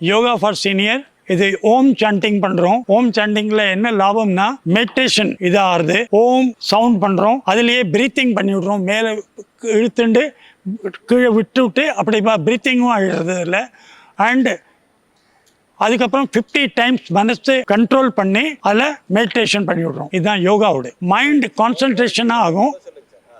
Yoga for senior இது ஓம் sanding பண்றோம். ஓம் சாண்டிங்ல என்ன லாபம்னா மெடிடேஷன் இதாகுது ஓம் சவுண்ட் பண்றோம். அதுலயே பிரீத்திங் பண்ணி விடுறோம். மேலே இழுத்துண்டு கீழே விட்டு விட்டு அப்படி பிரீத்திங்கும் ஆகிடுறது இல்லை அண்ட் அதுக்கப்புறம் 50 டைம்ஸ் மனசு கண்ட்ரோல் பண்ணி அதில் மெடிடேஷன் பண்ணி விடுறோம். இதுதான் யோகாவோட. மைண்ட் கான்சன்ட்ரேஷனாக ஆகும்.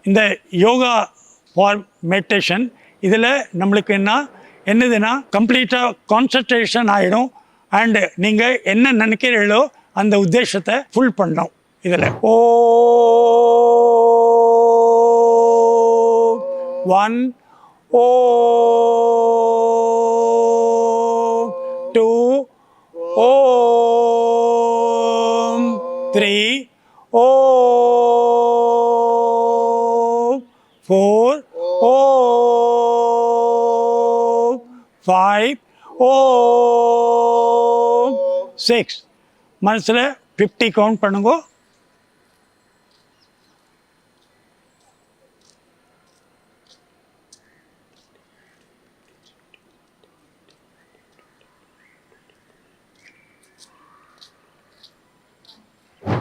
இந்த யோகா ஃபார் மெடிடேஷன் இதில் நம்மளுக்கு என்ன? என்னதுன்னா கம்ப்ளீட்டாக கான்சன்ட்ரேஷன் ஆகிடும் அண்டு நீங்கள் என்ன நினைக்கிறீங்களோ அந்த உத்தேசத்தை ஃபுல் பண்ணோம் இதில் ஓ ஒன் ஓ டூ ஓம் த்ரீ ஓ ஃபோர் ஓ ஃபைவ் ஓ சிக்ஸ் மனசில் ஃபிஃப்டி கவுண்ட் பண்ணுங்க.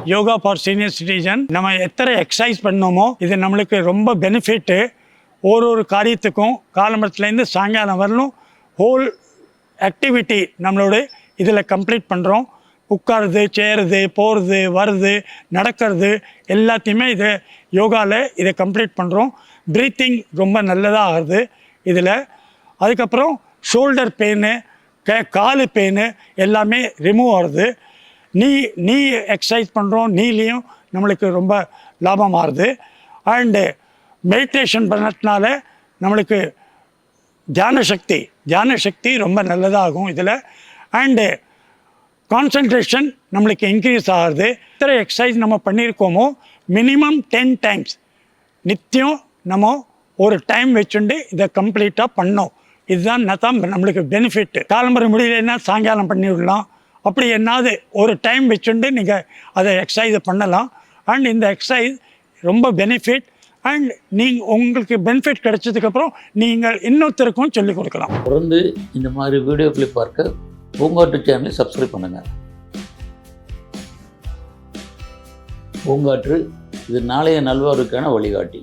யோகா ஃபார் சீனியர் சிட்டிசன் நம்ம எத்தனை எக்ஸசைஸ் பண்ணோமோ இது நம்மளுக்கு ரொம்ப பெனிஃபிட்டு ஒரு ஒரு காரியத்துக்கும் காலம்பரத்துலேருந்து சாயங்காலம் வரலும் ஹோல் ஆக்டிவிட்டி நம்மளோட இதில் கம்ப்ளீட் பண்ணுறோம் உட்காருது சேருது போகிறது வருது நடக்கிறது எல்லாத்தையுமே இது யோகாவில் இதை கம்ப்ளீட் பண்ணுறோம் ப்ரீத்திங் ரொம்ப நல்லதாக ஆகுது இதில். அதுக்கப்புறம் ஷோல்டர் பெயின் கே காலு பெயின் எல்லாமே ரிமூவ் ஆகுது. நீ நீ எக்ஸசைஸ் பண்ணுறோம் நீலையும் நம்மளுக்கு ரொம்ப லாபம் ஆகுது. அண்டு மெடிடேஷன் பண்ணதுனால நம்மளுக்கு தியான சக்தி தியான சக்தி ரொம்ப நல்லதாகும் இதில். அண்டு கான்சன்ட்ரேஷன் நம்மளுக்கு இன்க்ரீஸ் ஆகுது. எத்தனை எக்ஸசைஸ் நம்ம பண்ணியிருக்கோமோ மினிமம் டென் டைம்ஸ் நித்தியம் நம்ம ஒரு டைம் வச்சுண்டு இதை கம்ப்ளீட்டாக பண்ணோம். இதுதான் தான் நம்மளுக்கு பெனிஃபிட்டு காலம்பரம் முடியலன்னா சாயங்காலம் பண்ணிவிடலாம் அப்படி என்னாவது ஒரு டைம் வச்சுண்டு நீங்கள் அதை எக்ஸசைஸை பண்ணலாம். அண்ட் இந்த எக்ஸசைஸ் ரொம்ப பெனிஃபிட் அண்ட் நீங்கள் உங்களுக்கு பெனிஃபிட் கிடைச்சதுக்கப்புறம் நீங்கள் இன்னொருத்தருக்கும் சொல்லிக் கொடுக்கலாம். தொடர்ந்து இந்த மாதிரி வீடியோக்களை பார்க்க பூங்காட்டு சேனலை சப்ஸ்கிரைப் பண்ணுங்கள் பூங்காற்று இது நாளைய நல்வாருக்கான வழிகாட்டி.